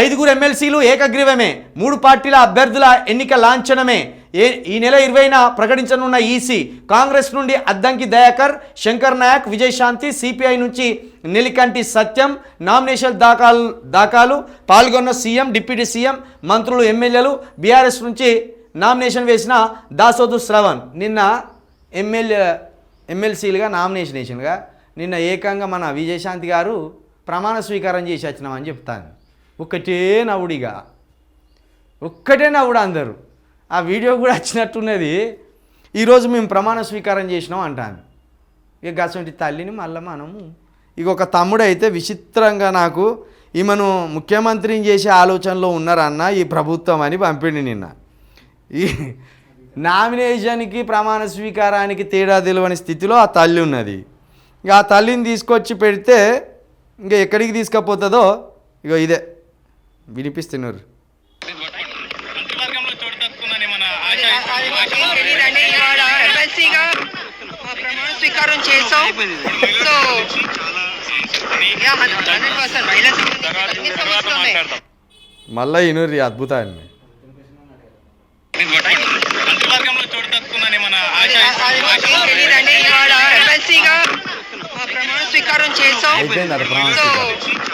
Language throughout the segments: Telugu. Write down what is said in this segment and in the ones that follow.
ఐదుగురు ఎమ్మెల్సీలు ఏకగ్రీవమే మూడు పార్టీల అభ్యర్థుల ఎన్నిక లాంఛనమే. ఏ ఈ నెల ఇరవైన ప్రకటించనున్న ఈసీ కాంగ్రెస్ నుండి అద్దంకి దయాకర్ శంకర్ నాయక్ విజయశాంతి సిపిఐ నుంచి నెలికంటి సత్యం నామినేషన్ దాఖలు దాఖలు పాల్గొన్న సీఎం డిప్యూటీ సీఎం మంత్రులు ఎమ్మెల్యేలు బీఆర్ఎస్ నుంచి నామినేషన్ వేసిన దాసోదు శ్రవణ్. నిన్న ఎమ్మెల్యే ఎమ్మెల్సీలుగా నామినేషన్ వేసినగా నిన్న ఏకంగా మన విజయశాంతి గారు ప్రమాణ స్వీకారం చేసి వచ్చినామని చెప్తాను ఒక్కటే నవ్వుడిగా. ఒక్కటే నవ్వుడు అందరు. ఆ వీడియో కూడా వచ్చినట్టున్నది. ఈరోజు మేము ప్రమాణ స్వీకారం చేసినాం అంటాను. ఇక గసంటి తల్లిని మళ్ళీ మనము. ఇక ఒక తమ్ముడు అయితే విచిత్రంగా నాకు ఈమెను ముఖ్యమంత్రిని చేసే ఆలోచనలో ఉన్నారన్న ఈ ప్రభుత్వం అని పంపిండి నిన్న. ఈ నామినేషన్కి ప్రమాణ స్వీకారానికి తేడా తెలియని స్థితిలో ఆ తల్లి ఉన్నది. ఇక ఆ తల్లిని తీసుకొచ్చి పెడితే ఇంకా ఎక్కడికి తీసుకుపోతుందో? ఇక ఇదే. వినిపిస్తున్నారు స్వీకారం చేసాం సో మళ్ళీ ఇనుర్రి అద్భుతాన్ని. స్వీకారం చేసాం. సో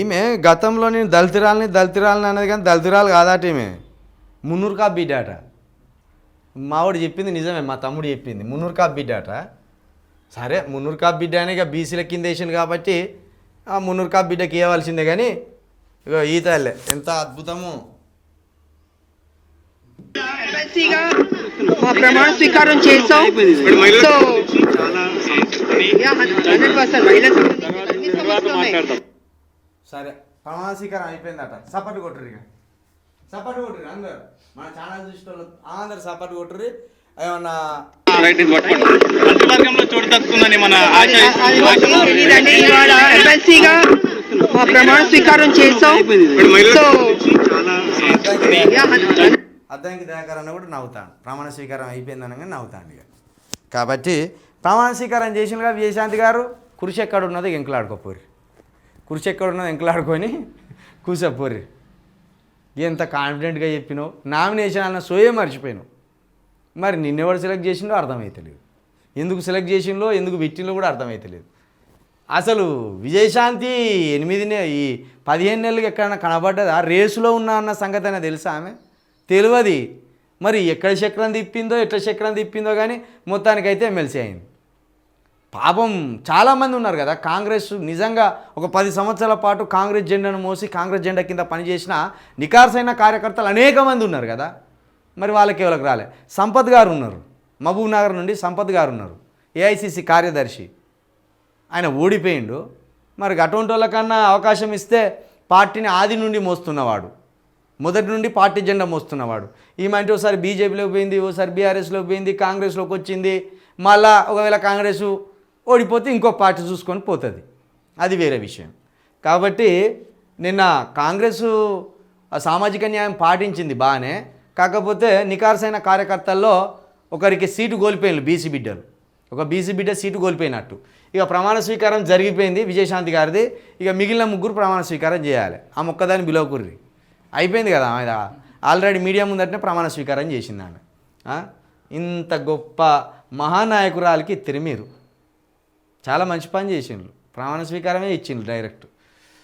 ఈమె గతంలో నేను దళితురాలని దళితురాలని అన్నది కానీ దళితురాలు కాదట ఈమె. మున్నూరు కా బిడ్డాట. మావాడు చెప్పింది నిజమే మా తమ్ముడు చెప్పింది. మున్నూరు కా బిడ్డాట. సరే మున్నూరు కా బిడ్డ అని ఇక బీసీల కింద వేసింది కాబట్టి ఆ మున్నూరు కా బిడ్డకి ఇవ్వాల్సిందే కానీ ఇక ఈ తల్లే ఎంత అద్భుతము. ఎమ్మెల్సీగా మా ప్రమాణ స్వీకారం చేసాం సో సరే ప్రమాణ స్వీకారం అయిపోయిందట. సపోర్ట్ కొట్టుర్రి ఇక. సపోర్ట్ కొట్టుర్రి అందరు. మన ఛానల్ చూసిన వాళ్ళు అందరు సపోర్ట్ కొట్టుర్రి. ఏమన్నా మంత్రివర్గంలో చోటు దక్కుతుందని మన ఆశ అది మాకేం తెలియదండి ఇవాళ ఎమ్మెల్సీగా మా ప్రమాణ స్వీకారం చేసాం సో అద్దానికి అన్న కూడా నవ్వుతాను ప్రమాణ స్వీకారం అయిపోయింది అనగా నవ్వుతాను ఇక. కాబట్టి ప్రమాణ స్వీకారం చేసినగా విజయశాంతి గారు కృషి ఎక్కడ ఉన్నదో ఎంకలాడుకోపోరు కృషి ఎక్కడ ఉన్నదో ఎంకలాడుకొని కూసపోరు. ఎంత కాన్ఫిడెంట్గా చెప్పినావు నామినేషన్ అన్న సోయే మర్చిపోయినావు మరి నిన్నెవరు సెలెక్ట్ చేసిండో అర్థమవుతలేదు ఎందుకు సెలెక్ట్ చేసిండో ఎందుకు పెట్టిందో కూడా అర్థమవుతలేదు అసలు విజయశాంతి ఎనిమిదినే ఈ పదిహేను నెలలకు ఎక్కడన్నా కనబడ్డదా? రేసులో ఉన్న అన్న సంగతి అయినా తెలుసా ఆమె? తెలియదు. మరి ఎక్కడ చక్రం తిప్పిందో ఎట్లా చక్రం తిప్పిందో కానీ మొత్తానికైతే ఎమ్మెల్సీ అయింది. పాపం చాలామంది ఉన్నారు కదా కాంగ్రెస్ నిజంగా ఒక పది సంవత్సరాల పాటు కాంగ్రెస్ జెండాను మోసి కాంగ్రెస్ జెండా కింద పనిచేసిన నికార్సైన కార్యకర్తలు అనేక మంది ఉన్నారు కదా మరి వాళ్ళకి ఎవరికి రాలే? సంపత్ గారు ఉన్నారు. మహబూబ్ నగర్ నుండి సంపత్ గారు ఉన్నారు. ఏఐసిసి కార్యదర్శి. ఆయన ఓడిపోయిండు. మరి అటువంటి వాళ్ళకన్నా అవకాశం ఇస్తే పార్టీని ఆది నుండి మోస్తున్నవాడు. మొదటి నుండి పార్టీ జెండా మోస్తున్నవాడు. ఈమె అంటే ఒకసారి బీజేపీలో పోయింది ఒకసారి బీఆర్ఎస్లోకి పోయింది కాంగ్రెస్లోకి వచ్చింది. మళ్ళా ఒకవేళ కాంగ్రెస్ ఓడిపోతే ఇంకో పార్టీ చూసుకొని పోతుంది. అది వేరే విషయం. కాబట్టి నిన్న కాంగ్రెస్ సామాజిక న్యాయం పాటించింది బాగానే. కాకపోతే నికార్సైన కార్యకర్తల్లో ఒకరికి సీటు కోల్పోయినారు బీసీ బిడ్డలు. ఒక బీసీ బిడ్డ సీటు కోల్పోయినట్టు. ఇక ప్రమాణ స్వీకారం జరిగిపోయింది విజయశాంతి గారిది. ఇక మిగిలిన ముగ్గురు ప్రమాణ స్వీకారం చేయాలి. ఆ మొక్కదాని బిలవకుర్రి. అయిపోయింది కదా ఆమె ఆల్రెడీ మీడియా ముందటనే ప్రమాణ స్వీకారం చేసింది ఆమె ఇంత గొప్ప మహానాయకురాలకి తిరిమీరు. చాలా మంచి పని చేసిండ్రు. ప్రమాణ స్వీకారమే ఇచ్చిండ్రు డైరెక్ట్.